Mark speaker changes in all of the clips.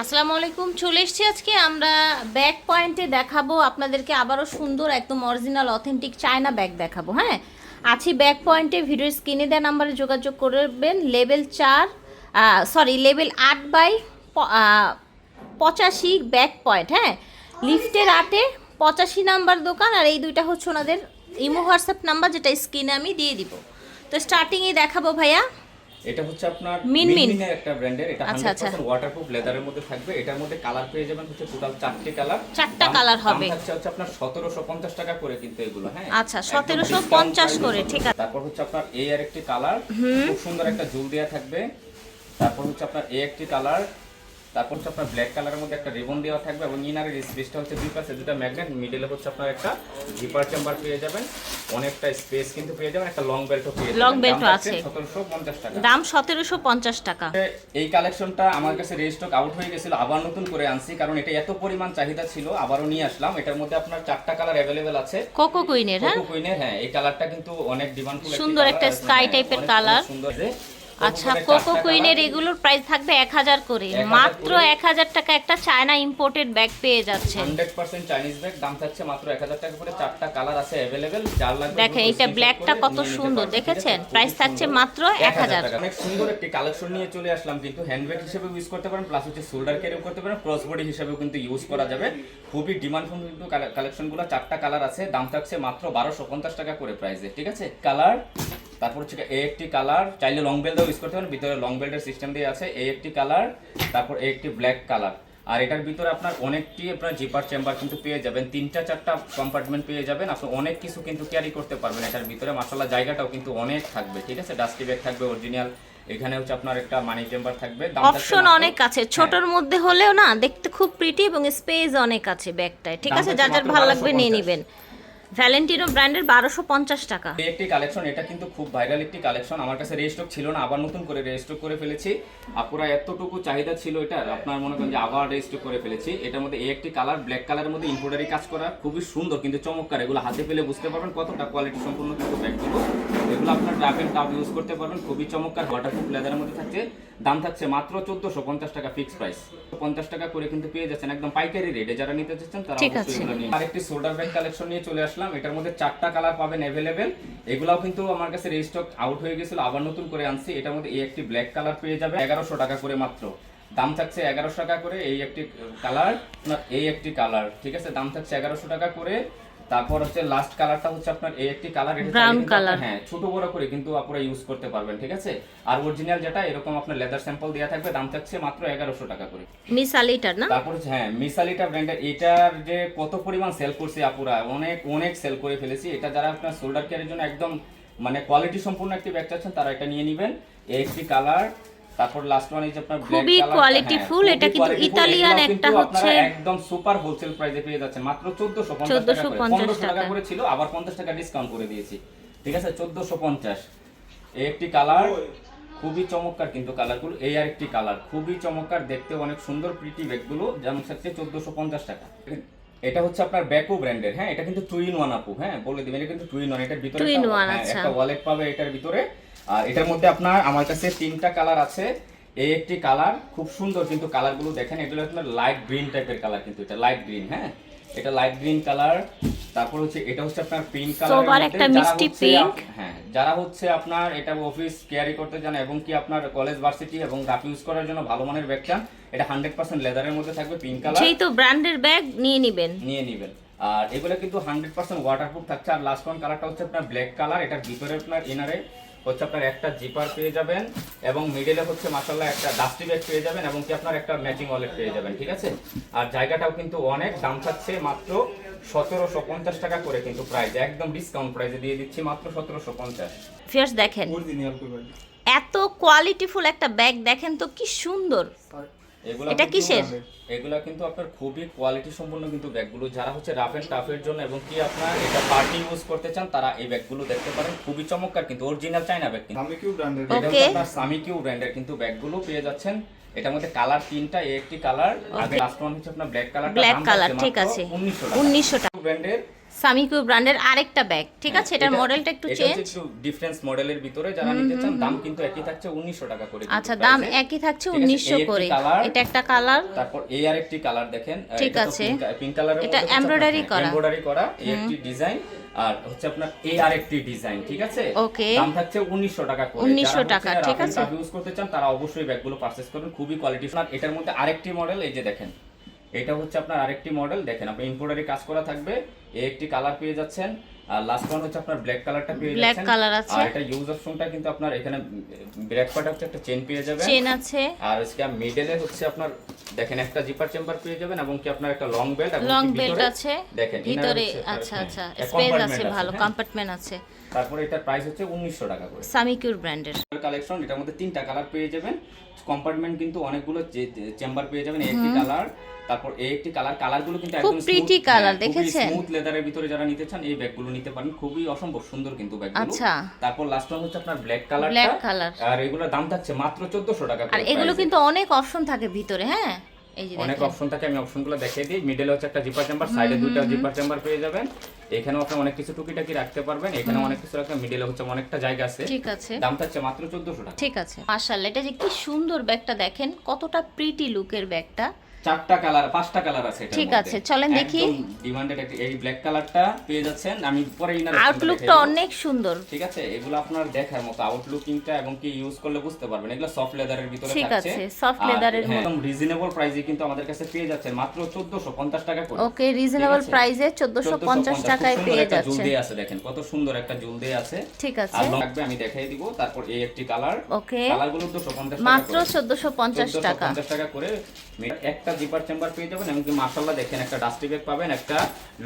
Speaker 1: আসসালামু আলাইকুম, চলে এসেছি আজকে। আমরা ব্যাক পয়েন্টে দেখাবো, আপনাদেরকে আবারও সুন্দর একদম অরিজিনাল অথেন্টিক চায়না ব্যাগ দেখাবো হ্যাঁ? আছি ব্যাক পয়েন্টে ভিডিও স্ক্রিনে দেওয়া নাম্বারে যোগাযোগ করবেন, লেভেল চার সরি লেভেল আট বাই পঁচাশি ব্যাক পয়েন্ট হ্যাঁ? লিফটের আটে পঁচাশি নাম্বার দোকান, আর এই দুইটা হচ্ছে ওনাদের ইমো হোয়াটসঅ্যাপ নাম্বার, যেটা স্ক্রিনে আমি দিয়ে দিব। তো স্টার্টিংয়ে দেখাবো ভাইয়া।
Speaker 2: এটা হচ্ছে আপনার
Speaker 1: মিনমিন।
Speaker 2: মিনমিনের একটা ব্র্যান্ডের এটা
Speaker 1: আচ্ছা, আচ্ছা।
Speaker 2: 100% ওয়াটারপ্রুফ লেদারের মধ্যে থাকবে এটার মধ্যে কালার পেয়ে যাবেন হচ্ছে টোটাল চারটি কালার
Speaker 1: চারটা কালার হবে।
Speaker 2: হচ্ছে হচ্ছে আপনার 1750 টাকা করে কিন্তু এগুলো হ্যাঁ
Speaker 1: আচ্ছা,
Speaker 2: একদম
Speaker 1: 1750 করে, ঠিক আছে।
Speaker 2: তারপর হচ্ছে আপনার এই আর একটি কালার খুব সুন্দর একটা জুল দেয়া থাকবে তারপর হচ্ছে আপনার এই একটি কালার তারপর হচ্ছে আপনার ব্ল্যাক কালারের মধ্যে একটা রিবন দেওয়া থাকবে এবং ইনারের স্পেসটা হচ্ছে দুই পাশে দুটো ম্যাগনেট মিডলে হচ্ছে আপনার একটা জিপার চেম্বার পেয়ে যাবেন। অনেকটা স্পেস কিন্তু পেয়ে যাবেন একটা লং বেল্টও পেয়ে যাবেন।
Speaker 1: ও
Speaker 2: দাম
Speaker 1: আছে।
Speaker 2: 1750 টাকা।
Speaker 1: দাম সতেরোশো পঞ্চাশ টাকা।
Speaker 2: এই কালেকশনটা আমার কাছে রেজিস্টক আউট হয়ে গেছিল আবার নতুন করে আনছি কারণ এটা এত পরিমাণ চাহিদা ছিল আবারও নিয়ে আসলাম। এটার মধ্যে আপনার চারটা কালার অ্যাভেলেবেল আছে।
Speaker 1: কোকো কুইনের হ্যাঁ?
Speaker 2: কোকো কুইনের হ্যাঁ এই কালারটা কিন্তু অনেক ডিমান্ডফুল
Speaker 1: সুন্দর একটা type এর colour।
Speaker 2: সুন্দর
Speaker 1: আচ্ছা কোকো কুইনের এগুলোর প্রাইস থাকবে এক হাজার করে। মাত্র। এক হাজার টাকা একটা চায়না ইম্পোর্টেড ব্যাগ পেয়ে যাচ্ছে।
Speaker 2: হান্ড্রেড পার্সেন্ট চাইনিজ ব্যাগ দাম থাকছে মাত্র এক হাজার টাকা করে। চারটা কালার আছে অ্যাভেলেবেল যার লাগবে
Speaker 1: দেখেন এটা ব্ল্যাকটা কত সুন্দর দেখেছেন? প্রাইস থাকছে মাত্র এক হাজার।
Speaker 2: টাকা। অনেক সুন্দর একটি কালেকশন নিয়ে চলে আসলাম কিন্তু হ্যান্ডব্যাগ হিসেবে ইউজ করতে পারেন প্লাস হচ্ছে শোল্ডার ক্যারিও করতে পারেন ক্রস বডি হিসেবেও কিন্তু ইউজ করা যাবে। খুবই ডিমান্ডফুল কিন্তু কালেকশনগুলো চারটা কালার আছে দাম থাকছে মাত্র বারোশো পঞ্চাশ টাকা করে প্রাইসে ঠিক আছে? কালার তারপর হচ্ছে একটি কালার চাইলে লং বেল্টও ইউজ করতে পারেন। ভিতরে লং বেল্টের সিস্টেম দিয়ে আছে এই একটি কালার তারপর এই একটি ব্ল্যাক কালার আর এটার ভিতরে আপনার অনেকটি আপনার জিপার চেম্বার কিন্তু পেয়ে যাবেন। তিনটা চারটা কম্পার্টমেন্ট পেয়ে যাবেন। আপনি অনেক কিছু কিন্তু ক্যারি করতে পারবেন। এটার ভিতরে মাসাল্লাহ জায়গাটাও কিন্তু অনেক থাকবে ঠিক আছে? ডাস্টি ব্যাগ থাকবে অরিজিনাল এখানে হচ্ছে আপনার একটা মানি চেম্বার থাকবে।
Speaker 1: অপশন অনেক আছে। ছোটর মধ্যে হলেও না দেখতে খুব প্রিটি এবং স্পেস অনেক আছে ব্যাগটায় ঠিক আছে? যার যার ভালো লাগবে নিয়ে
Speaker 2: 1250
Speaker 1: নেবেন। ভ্যালেন্টিনো ব্র্যান্ডের বারোশো পঞ্চাশ টাকা।
Speaker 2: এই একটি কালেকশন এটা কিন্তু খুব ভাইরাল একটি কালেকশন আমার কাছে রেজিস্টক ছিল না, আবার নতুন করে রেজিস্টক করে ফেলেছি। আপুরা এতটুকু চাহিদা ছিল এটা, আপনার মনে করেন যে আবার রেজিস্টক করে ফেলেছি। এটার মধ্যে এই একটি কালার ব্ল্যাক কালারের মধ্যে এমব্রয়ডারি কাজ করা, খুবই সুন্দর, কিন্তু চমৎকার। এগুলো হাতে পেলে বুঝতে পারবেন কতটা কোয়ালিটি সম্পূর্ণ কিন্তু ব্যাগগুলো এগুলো আপনার এন্ড টাপ ইউজ করতে পারবেন। খুবই চমৎকার ওয়াটারপ্রুফ লেদারের মধ্যে থাকছে। দাম থাকছে মাত্র চোদ্দশো পঞ্চাশ টাকা ফিক্স প্রাইস পঞ্চাশ টাকা করে কিন্তু পেয়ে যাচ্ছেন একদম পাইকারি রেটে যারা নিতে চাচ্ছেন তারা এগুলো নিন। আরেকটি শোল্ডার ব্যাগ কালেকশন নিয়ে চলে আসলাম। এটার মধ্যে চারটা কালার পাবেন অ্যাভেলেবেল এগুলাও কিন্তু আমার কাছে রেজিস্টক আউট হয়ে গেছিল। আবার নতুন করে আনছি। এটার মধ্যে এই একটি ব্ল্যাক কালার পেয়ে যাবে এগারোশো টাকা করে মাত্র। দাম থাকছে এগারোশো টাকা করে এই একটি কালার এই একটি কালার ঠিক আছে? দাম থাকছে এগারোশো টাকা করে। তারপর হচ্ছে লাস্ট কালারটা হচ্ছে আপনার এই একটি কালার
Speaker 1: Brown color।
Speaker 2: হ্যাঁ ছোট বড় করে কিন্তু আপনারা ইউজ করতে পারবেন ঠিক আছে? আর অরিজিনাল যেটা এরকম আপনার লেদার স্যাম্পল দেওয়া থাকবে দাম থাকছে মাত্র এগারোশো টাকা করে।
Speaker 1: মিস আলিটার না?
Speaker 2: তারপর হচ্ছে হ্যাঁ মিসালিটা ব্র্যান্ডের এটার যে কত পরিমাণ সেল করছে আপুরা অনেক অনেক সেল করে ফেলেছি। এটা যারা আপনার শোল্ডার কেয়ারের জন্য একদম মানে কোয়ালিটি সম্পূর্ণ একটি ব্যাগ চাচ্ছেন তারা এটা নিয়ে নেবেন। এই একটি কালার তারপর লাস্ট ওয়ান যে আপনার
Speaker 1: খুবই quality
Speaker 2: হ্যাঁ,
Speaker 1: এটা কিন্তু
Speaker 2: এগুলো
Speaker 1: একটা হচ্ছে-
Speaker 2: একদম সুপার হোলসেল প্রাইসে পেয়ে যাচ্ছেন। মাত্র 1450 টাকা করে।
Speaker 1: 1450
Speaker 2: 1500 টাকা
Speaker 1: টাকা।
Speaker 2: করে ছিল আবার 50 টাকা ডিসকাউন্ট করে দিয়েছি। ঠিক আছে 1450 এই একটি কালার খুবই চমৎকার কিন্তু কালারগুলো এই আর একটি কালার খুবই চমৎকার দেখতে অনেক সুন্দর প্রিটি ব্যাগগুলো যেমন থাকছে চোদ্দশো পঞ্চাশ টাকা। এটা হচ্ছে আপনার ব্যাকো ব্র্যান্ডের হ্যাঁ এটা কিন্তু টু ইন ওয়ান আপু হ্যাঁ বলে দিবেন এটা কিন্তু টু ইন ওয়ান এটার ভিতরে একটা- হ্যাঁ,
Speaker 1: আচ্ছা।
Speaker 2: একটা ওয়ালেট পাবে এটার ভিতরে। আর এটার মধ্যে আপনার আমার কাছে তিনটা কালার আছে। এই একটি কালার খুব সুন্দর কিন্তু কালারগুলো দেখেন এগুলো আপনার লাইট গ্রিন টাইপের কালার কিন্তু এটা লাইট গ্রিন হ্যাঁ? এটা লাইট গ্রিন কালার তারপর হচ্ছে এটা হচ্ছে আপনার পিঙ্ক কালার
Speaker 1: একটা মিষ্টি pink।
Speaker 2: হ্যাঁ যারা হচ্ছে আপনার এটা অফিস ক্যারি করতে চান এবং কি আপনার কলেজ ভার্সিটি এবং রাফ ইউজ করার জন্য ভালো মানের ব্যাগ চান এটা হান্ড্রেড পার্সেন্ট লেদারের মধ্যে থাকবে পিঙ্ক কালার
Speaker 1: সেই তো ব্র্যান্ডের ব্যাগ নিয়ে নিবেন।
Speaker 2: নিয়ে নেবেন। আর এগুলো কিন্তু হান্ড্রেড পার্সেন্ট ওয়াটারপ্রুফ থাকছে। আর লাস্ট ওয়ান কালারটা হচ্ছে আপনার ব্ল্যাক কালার এটার ভিতরে আপনার ইনারে হচ্ছে আপনার একটা জিপার পেয়ে যাবেন এবং মিডলে হচ্ছে মাসাল্লাহ একটা ডাস্টি ব্যাগ পেয়ে যাবেন এবং কি আপনার একটা ম্যাচিং ওয়ালেট পেয়ে যাবেন ঠিক আছে? আর জায়গাটাও কিন্তু অনেক দাম থাকছে মাত্র সতেরোশো পঞ্চাশ টাকা করে কিন্তু প্রাইস একদম ডিসকাউন্ট প্রাইসে দিয়ে দিচ্ছি মাত্র সতেরোশো পঞ্চাশ।
Speaker 1: ফিয়ার্স দেখেন। এত কোয়ালিটিফুল একটা ব্যাগ দেখেন তো কি সুন্দর। এটা কিসের?
Speaker 2: এগুলা কিন্তু আপনার খুবই কোয়ালিটি সম্পন্ন কিন্তু ব্যাগগুলো। যারা হচ্ছে রাফ এন্ড টাফের জন্য এবং কি আপনার এটা পার্টি ইউজ করতে চান তারা এই ব্যাগগুলো দেখতে পারেন। খুবই চমৎকার কিন্তু অরিজিনাল চাইনা ব্যাগ কিন্তু।
Speaker 3: আমি কিউ ব্র্যান্ডের
Speaker 2: এটা আপনার সামি কিউ ব্র্যান্ডের কিন্তু ব্যাগগুলো পেয়ে যাচ্ছেন। এটার মধ্যে কালার তিনটা একটি কালার আগে লাস্ট ওয়ান হচ্ছে আপনার ব্ল্যাক কালার
Speaker 1: ব্ল্যাক কালার ঠিক আছে।
Speaker 2: উনিশশো
Speaker 1: উনিশশো টাকা।
Speaker 2: ব্র্যান্ডের
Speaker 1: সামিকু ব্র্যান্ডের আরেকটা ব্যাগ ঠিক আছে? এটার মডেলটা একটু চেঞ্জ
Speaker 2: একটু ডিফারেন্স মডেলের ভিতরে যারা নিতে চান দাম কিন্তু একই থাকছে 1900 টাকা করে
Speaker 1: আচ্ছা দাম একই থাকছে
Speaker 2: ঠিক আছে,
Speaker 1: উনিশশো
Speaker 2: এই একটি
Speaker 1: করে। এটা একটা কালার
Speaker 2: তারপর এই আরেকটি কালার দেখেন।
Speaker 1: ঠিক আছে।
Speaker 2: পিঙ্ক কালারের
Speaker 1: এটা embroidery করা।
Speaker 2: এমব্রয়ডারি করা এই একটি ডিজাইন আর হচ্ছে আপনার এই আরেকটি ডিজাইন ঠিক আছে?
Speaker 1: ওকে
Speaker 2: দাম থাকছে 1900 টাকা করে।
Speaker 1: 1900 টাকা, ঠিক আছে।
Speaker 2: ইউজ করতে চান তারা অবশ্যই ব্যাগগুলো পারচেজ করুন। খুবই কোয়ালিটি আর এটার মধ্যে আরেকটি মডেল এই যে দেখেন এটা হচ্ছে আপনার আরেকটি মডেল দেখেন আপনি এমব্রয়ডারি কাজ করা থাকবে এই একটি কালার পেয়ে যাচ্ছেন আর লাস্ট ওয়ান হচ্ছে আপনার ব্ল্যাক কালারটা পেয়ে যাচ্ছেন।
Speaker 1: colour আছে।
Speaker 2: আর এটা ইউজ অপশনটা কিন্তু আপনার এখানে পার্ট হচ্ছে একটা চেন পেয়ে যাবেন।
Speaker 1: চেন আছে।
Speaker 2: আর আজকে মিডলে হচ্ছে আপনার দেখেন একটা জিপার চেম্বার পেয়ে যাবেন এবং কি আপনার একটা লং বেল্ট এবং
Speaker 1: লং বেল্ট আছে।
Speaker 2: দেখেন
Speaker 1: ভিতরে আচ্ছা
Speaker 2: হ্যাঁ,
Speaker 1: আচ্ছা স্পেস আছে ভালো
Speaker 2: হ্যাঁ।
Speaker 1: কম্পার্টমেন্ট আছে।
Speaker 2: তারপরে এটার প্রাইস হচ্ছে 1900 টাকা করে।
Speaker 1: সামিকিউর ব্র্যান্ডের
Speaker 2: কালেকশন এটার মধ্যে তিনটা কালার পেয়ে যাবেন। কম্পার্টমেন্ট কিন্তু অনেকগুলো চেম্বার পেয়ে যাবেন একটি কালার তারপর এই একটি কালার কালারগুলো কিন্তু
Speaker 1: একদম প্রিটি কালার দেখেছেন?
Speaker 2: স্মুথ লেদারের ভিতরে যারা নিতে চান এই ব্যাগগুলো নিতে পারেন। খুবই অসম্ভব সুন্দর কিন্তু ব্যাগগুলো
Speaker 1: আচ্ছা।
Speaker 2: তারপর লাস্ট ওয়ান হচ্ছে আপনার ব্ল্যাক কালারটা
Speaker 1: ব্ল্যাক কালার
Speaker 2: আর এগুলোর দাম থাকছে মাত্র 1400 টাকা
Speaker 1: আর এগুলো কিন্তু অনেক অপশন থাকে ভিতরে হ্যাঁ?
Speaker 2: অনেক অপশন থাকে আমি অপশনগুলো দেখিয়ে দিই। মিডলে হচ্ছে একটা জিপার চেম্বার সাইডে দুটো জিপার চেম্বার পেয়ে যাবেন। এখানেও আপনি অনেক কিছু টুকিটাকি রাখতে পারবেন। এখানে অনেক কিছু রাখবেন মিডলে হচ্ছে অনেকটা জায়গা আছে।
Speaker 1: ঠিক আছে।
Speaker 2: দাম থাকছে মাত্র 1400 টাকা।
Speaker 1: ঠিক আছে। মাশাআল্লাহ এটা যে কি সুন্দর ব্যাগটা দেখেন কতটা প্রিটি লুকের ব্যাগটা।
Speaker 2: চারটা কালার পাঁচটা কালার আছে
Speaker 1: ঠিক আছে, চলেন দেখি।
Speaker 2: ডিমান্ডেড একটা এই ব্ল্যাক কালারটা পেয়ে যাচ্ছেন। আমি পরে ইনার
Speaker 1: আউটলুকটা অনেক সুন্দর।
Speaker 2: ঠিক আছে এগুলো আপনার দেখার মতো আউটলুকিংটা এবং কি ইউজ করলে বুঝতে পারবেন। এগুলো সফট লেদারের ভিতরে
Speaker 1: ঠিক আছে,
Speaker 2: আর
Speaker 1: leather
Speaker 2: হ্যাঁ, একদম রিজনেবল প্রাইসে কিন্তু আমাদের কাছে পেয়ে যাচ্ছেন মাত্র 1450 টাকা করে।
Speaker 1: ওকে রিজনেবল প্রাইসে 1450 টাকায় পেয়ে যাচ্ছে।
Speaker 2: জুলদে আছে দেখেন কত সুন্দর একটা জুলদে আছে।
Speaker 1: ঠিক আছে।
Speaker 2: আর লাগবে আমি দেখাই দিব তারপর এই একটি কালার
Speaker 1: ওকে
Speaker 2: কালারগুলো 250 টাকা
Speaker 1: মাত্র
Speaker 2: করে।
Speaker 1: 1450 টাকা।
Speaker 2: 1450 টাকা করে একটা জিপার চেম্বার পেয়ে যাবেন এমনকি মাশাআল্লাহ দেখেন একটা ডাস্টি ব্যাগ পাবেন একটা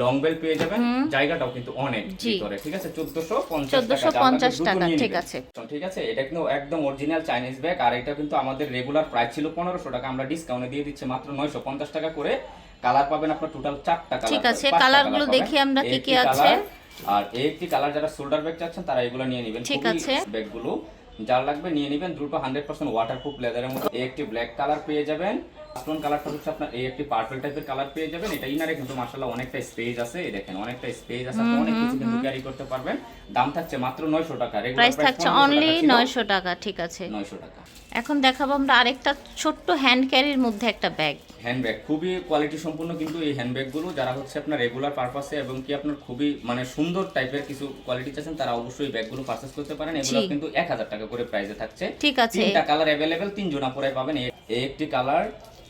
Speaker 2: লং বেল পেয়ে যাবেন। জায়গাটাও কিন্তু অনেক ভিতরে ঠিক আছে? 1450
Speaker 1: 1450
Speaker 2: টাকা
Speaker 1: টাকা, ঠিক আছে।
Speaker 2: ঠিক আছে? এটা কিন্তু একদম অরিজিনাল চাইনিজ ব্যাগ আর এটা কিন্তু আমাদের রেগুলার প্রাইস ছিল 1500 টাকা। আমরা ডিসকাউন্টে দিয়ে দিচ্ছি মাত্র 950 টাকা করে। কালার পাবেন আপনার টোটাল চারটা কালার
Speaker 1: ঠিক আছে, কালারগুলো দেখি আমরা কি কি আছে।
Speaker 2: আর এই একটি কালার যারা শোল্ডার ব্যাগ চাচ্ছেন তারা এগুলো নিয়ে নেবেন।
Speaker 1: ঠিক আছে।
Speaker 2: ব্যাগগুলো যার লাগবে নিয়ে নেবেন দুটো হান্ড্রেড পার্সেন্ট ওয়াটারপ্রুফ লেদারের মধ্যে। একটি ব্ল্যাক কালার পেয়ে যাবেন। স্টোন কালারটা হচ্ছে আপনার এই একটি পার্পল টাইপের কালার পেয়ে যাবেন। এটা ইনারে কিন্তু মাশাআল্লাহ অনেকটা স্পেস আছে। এই দেখেন অনেকটা স্পেস আছে। আপনি অনেক কিছু কিন্তু ক্যারি করতে পারবেন। দাম থাকছে মাত্র 900 টাকা। রেগুলার
Speaker 1: প্রাইস থাকছে অনলি 900 টাকা ঠিক আছে।
Speaker 2: 900 টাকা।
Speaker 1: এখন দেখাবো আমরা আরেকটা ছোট্ট হ্যান্ড ক্যারির মধ্যে একটা ব্যাগ
Speaker 2: হ্যান্ডব্যাগ খুবই কোয়ালিটি সম্পূর্ণ কিন্তু এই হ্যান্ডব্যাগগুলো যারা হচ্ছে আপনার রেগুলার পারপাসে এবং কি আপনার খুবই মানে সুন্দর টাইপের কিছু কোয়ালিটি চাচ্ছেন তারা অবশ্যই ব্যাগগুলো পারচেজ করতে পারেন। এগুলো কিন্তু এক হাজার টাকা করে প্রাইসে থাকছে।
Speaker 1: ঠিক আছে।
Speaker 2: তিনটা কালার অ্যাভেলেবেল তিন জোড়া পরে পাবেন। এই একটি কালার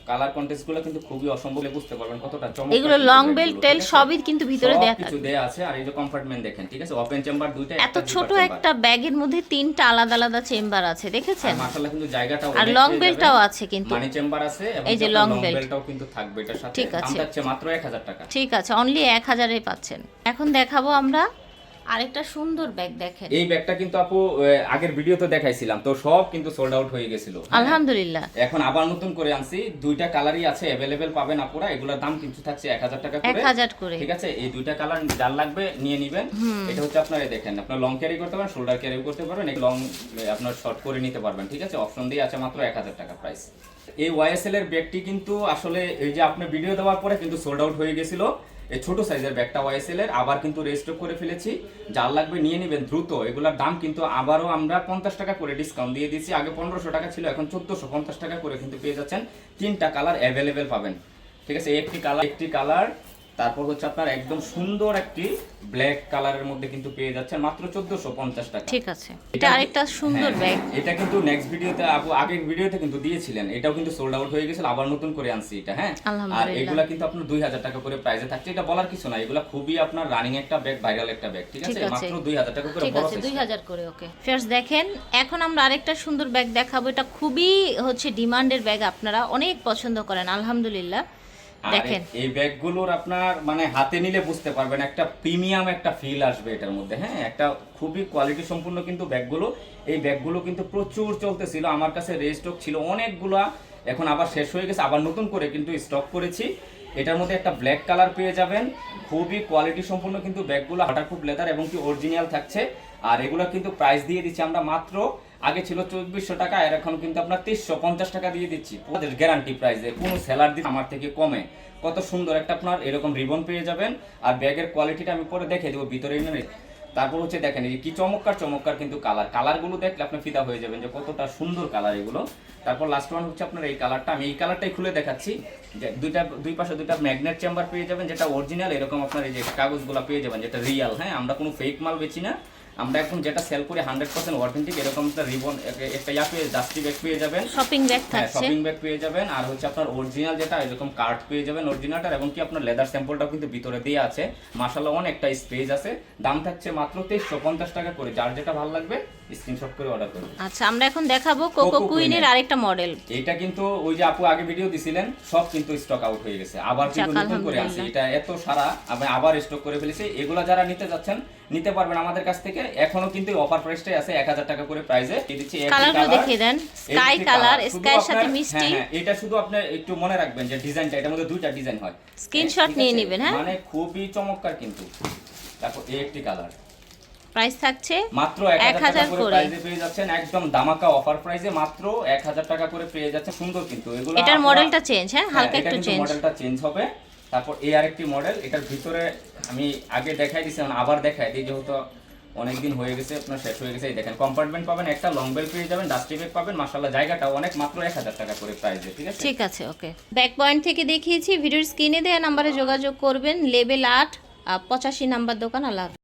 Speaker 2: কালার কন্টেস্টগুলো কিন্তু খুবই অসম্ভব বুঝতে পারবেন কতটা চমৎকার
Speaker 1: এগুলো লং বেল্ট টেল সবই কিন্তু ভিতরে দেয়া
Speaker 2: কিছু দেয়া আছে আর এই যে কম্পার্টমেন্ট দেখেন ঠিক আছে? ওপেন চেম্বার দুইটা
Speaker 1: এত ছোট একটা ব্যাগের মধ্যে তিনটা আলাদা আলাদা চেম্বার আছে দেখেছেন?
Speaker 2: মাশাআল্লাহ কিন্তু জায়গাটাও
Speaker 1: আর লং
Speaker 2: যাবেন।
Speaker 1: আছে কিন্তু।
Speaker 2: মানি চেম্বার আছে এবং
Speaker 1: এই যে belt।
Speaker 2: বেল্টটাও কিন্তু থাকবে এটার সাথে।
Speaker 1: ঠিক আছে।
Speaker 2: মাত্র 1000 টাকা।
Speaker 1: ঠিক আছে অনলি এক হাজারে পাচ্ছেন। এখন দেখাবো আমরা আরেকটা সুন্দর ব্যাগ দেখেন।
Speaker 2: এই ব্যাগটা কিন্তু আপু আগের ভিডিওতে দেখাইছিলাম তো সব কিন্তু সোল্ড আউট হয়ে গেছিল। হ্যাঁ।
Speaker 1: আলহামদুলিল্লাহ।
Speaker 2: এখন আবার নতুন করে আনছি দুইটা কালারই আছে অ্যাভেলেবেল পাবেন আপুরা এগুলোর দাম কিন্তু থাকছে এক হাজার টাকা করে।
Speaker 1: হাজার করে।
Speaker 2: ঠিক আছে এই দুইটা কালার যার লাগবে নিয়ে নিবেন। এটা হচ্ছে আপনার দেখেন আপনার লং ক্যারি করতে পারেন শোল্ডার ক্যারি করতে পারবেন লং আপনার শর্ট করে নিতে পারবেন ঠিক আছে? অপশন দিয়ে আছে মাত্র এক হাজার টাকা প্রাইস এই ওয়াইএসএল এর ব্যাগটি কিন্তু আসলে এই যে আপনি ভিডিও দেওয়ার পরে কিন্তু সোল্ড আউট হয়ে গেছিল। এই ছোট সাইজের ব্যাগটা ওয়াইএসএল এর, আবার কিন্তু রেজিস্টার করে ফেলেছি। যার লাগবে নিয়ে নেবেন দ্রুত। এগুলোর দাম কিন্তু আবারও আমরা পঞ্চাশ টাকা করে ডিসকাউন্ট দিয়ে দিচ্ছি আগে পনেরোশো টাকা ছিল, এখন চোদ্দশো পঞ্চাশ টাকা করে কিন্তু পেয়ে যাচ্ছেন। তিনটা কালার অ্যাভেলেবেল পাবেন। ঠিক আছে একটি কালার একটি কালার তারপর হচ্ছে আপনার একদম সুন্দর একটি ব্ল্যাক কালারের মধ্যে কিন্তু পেয়ে যাচ্ছেন মাত্র চোদ্দশো পঞ্চাশ টাকা।
Speaker 1: ঠিক আছে। এটা আরেকটা সুন্দর
Speaker 2: হ্যাঁ,
Speaker 1: ব্যাগ।
Speaker 2: এটা কিন্তু নেক্সট ভিডিওতে আপু আগের ভিডিওতে কিন্তু দিয়েছিলেন। এটাও কিন্তু সোল্ড আউট হয়ে গেছিল আবার নতুন করে আনছি এটা হ্যাঁ? আর। এগুলা কিন্তু আপনার দুই হাজার টাকা করে প্রাইসে থাকছে। এটা বলার কিছু না এগুলা খুবই আপনার রানিং একটা ব্যাগ ভাইরাল একটা ব্যাগ ঠিক আছে? মাত্র দুই হাজার টাকা করে
Speaker 1: ঠিক
Speaker 2: বড়
Speaker 1: আছে
Speaker 2: size
Speaker 1: দুই
Speaker 2: টা।
Speaker 1: হাজার করে ওকে ফার্স্ট দেখেন এখন আমরা আরেকটা সুন্দর ব্যাগ দেখাবো। এটা খুবই হচ্ছে ডিমান্ডের ব্যাগ আপনারা অনেক পছন্দ করেন আলহামদুলিল্লাহ। দেখেন।
Speaker 2: এই- ব্যাগগুলোর আপনার মানে হাতে নিলে বুঝতে পারবেন একটা প্রিমিয়াম একটা ফিল আসবে এটার মধ্যে হ্যাঁ? একটা খুবই কোয়ালিটি সম্পূর্ণ কিন্তু ব্যাগগুলো। এই ব্যাগগুলো কিন্তু প্রচুর চলতেছিল আমার কাছে রেস্টক ছিল অনেকগুলা এখন আবার শেষ হয়ে গেছে আবার নতুন করে কিন্তু স্টক করেছি। এটার মধ্যে একটা ব্ল্যাক কালার পেয়ে যাবেন খুবই কোয়ালিটি সম্পূর্ণ কিন্তু ব্যাগগুলো হাটারপ্রুফ লেদার এবং কি অরিজিনাল থাকছে। আর এগুলো কিন্তু প্রাইস দিয়ে দিচ্ছি আমরা মাত্র আগে ছিল চব্বিশশো টাকা, আর এখন কিন্তু আপনার তেইশশো পঞ্চাশ টাকা দিয়ে দিচ্ছি। ওদের গ্যারান্টি প্রাইসে কোনো সেলার দিন আমার থেকে কমে। কত সুন্দর একটা আপনার এরকম রিবন পেয়ে যাবেন, আর ব্যাগের কোয়ালিটিটা আমি পরে দেখে দেবো ভিতরে তারপর হচ্ছে দেখেন, এই কি চমৎকার চমৎকার কিন্তু কালার কালারগুলো দেখলে আপনি ফিদা হয়ে যাবেন যে কতটা সুন্দর কালার এগুলো। তারপর লাস্ট ওয়ান হচ্ছে আপনার এই কালারটা আমি এই কালারটাই খুলে দেখাচ্ছি। যে দুইটা, দুই পাশে দুইটা ম্যাগনেট চেম্বার পেয়ে যাবেন, যেটা অরিজিনাল এরকম আপনার এই যে কাগজগুলো পেয়ে যাবেন, যেটা রিয়াল হ্যাঁ আমরা কোনো ফেক মাল বেচি না। আমরা এখন যেটা সেল করি হান্ড্রেড পার্সেন্ট অথেন্টিক এরকম একটা রিবন একটা ইয়া পেয়ে ডাস্টি ব্যাগ পেয়ে যাবেন।
Speaker 1: শপিং ব্যাগ
Speaker 2: হ্যাঁ
Speaker 1: থাকছে।
Speaker 2: শপিং ব্যাগ পেয়ে যাবেন। আর হচ্ছে আপনার অরিজিনাল যেটা এরকম কার্ড পেয়ে যাবেন অরিজিনালটার এবং কি আপনার লেদার স্যাম্পলটাও কিন্তু ভিতরে দিয়ে আছে। মাসাল্লাহ অনেকটা স্পেস আছে। দাম থাকছে মাত্র তেইশশো পঞ্চাশ টাকা করে। যার যেটা ভালো লাগবে স্ক্রিনশট করে অর্ডার করবেন
Speaker 1: আচ্ছা আমরা এখন দেখাবো কোকো কুইনের আরেকটা মডেল
Speaker 2: এইটা কিন্তু ওই যে আপু আগে ভিডিও দিছিলেন সব কিন্তু স্টক আউট হয়ে গেছে। আবার কিন্তু নতুন করে
Speaker 1: আলহামদুলিল্লাহ।
Speaker 2: এটা এত সারা আমি আবার স্টক করে ফেলেছি। এগুলা যারা নিতে যাচ্ছেন নিতে পারবেন আমাদের কাছ থেকে। এখনও কিন্তু অফার প্রাইসটাই আছে এক হাজার টাকা করে প্রাইসে দিচ্ছি
Speaker 1: কালারগুলো দেখিয়ে দেন। Sky colour. সাথে মিষ্টি।
Speaker 2: হ্যাঁ, হ্যাঁ, এটা শুধু আপনি একটু মনে রাখবেন যে ডিজাইনটা এটার মধ্যে দুইটা ডিজাইন হয়।
Speaker 1: Screenshot
Speaker 2: ঠিক
Speaker 1: নিয়ে
Speaker 2: আছে?
Speaker 1: নিবেন, হ্যাঁ?
Speaker 2: মানে খুবই চমৎকার কিন্তু। দেখো এই একটি কালার
Speaker 1: প্রাইস থাকছে
Speaker 2: মাত্র এক
Speaker 1: এক
Speaker 2: হাজার টাকা
Speaker 1: হাজার
Speaker 2: করে
Speaker 1: করে।
Speaker 2: প্রাইসে পেয়ে যাচ্ছেন একদম দামাকা অফার প্রাইসে মাত্র এক হাজার টাকা করে পেয়ে যাচ্ছে সুন্দর কিন্তু। এগুলো
Speaker 1: এটার মডেলটা চেঞ্জ হ্যাঁ হালকা
Speaker 2: হ্যাঁ,
Speaker 1: একটু চেঞ্জ
Speaker 2: মডেলটা চেঞ্জ হবে। তারপর এই আরেকটি মডেল এটার ভিতরে আমি আগে দেখাই দিছি আবার দেখাই দিই যেহেতু অনেকদিন হয়ে গেছে আপনার শেষ হয়ে গেছে এই দেখেন কম্পার্টমেন্ট পাবেন একটা লং বেল পেয়ে যাবেন ডাস্টি ব্যাগ পাবেন মাসাল্লাহ জায়গাটা অনেক মাত্র এক হাজার টাকা করে প্রাইসে ঠিক আছে?
Speaker 1: ঠিক আছে ওকে ব্যাক পয়েন্ট থেকে দেখিয়েছি ভিডিওর স্ক্রিনে দেওয়া নাম্বারে যোগাযোগ করবেন লেভেল আট পঁচাশি নাম্বার দোকান হাফেজ।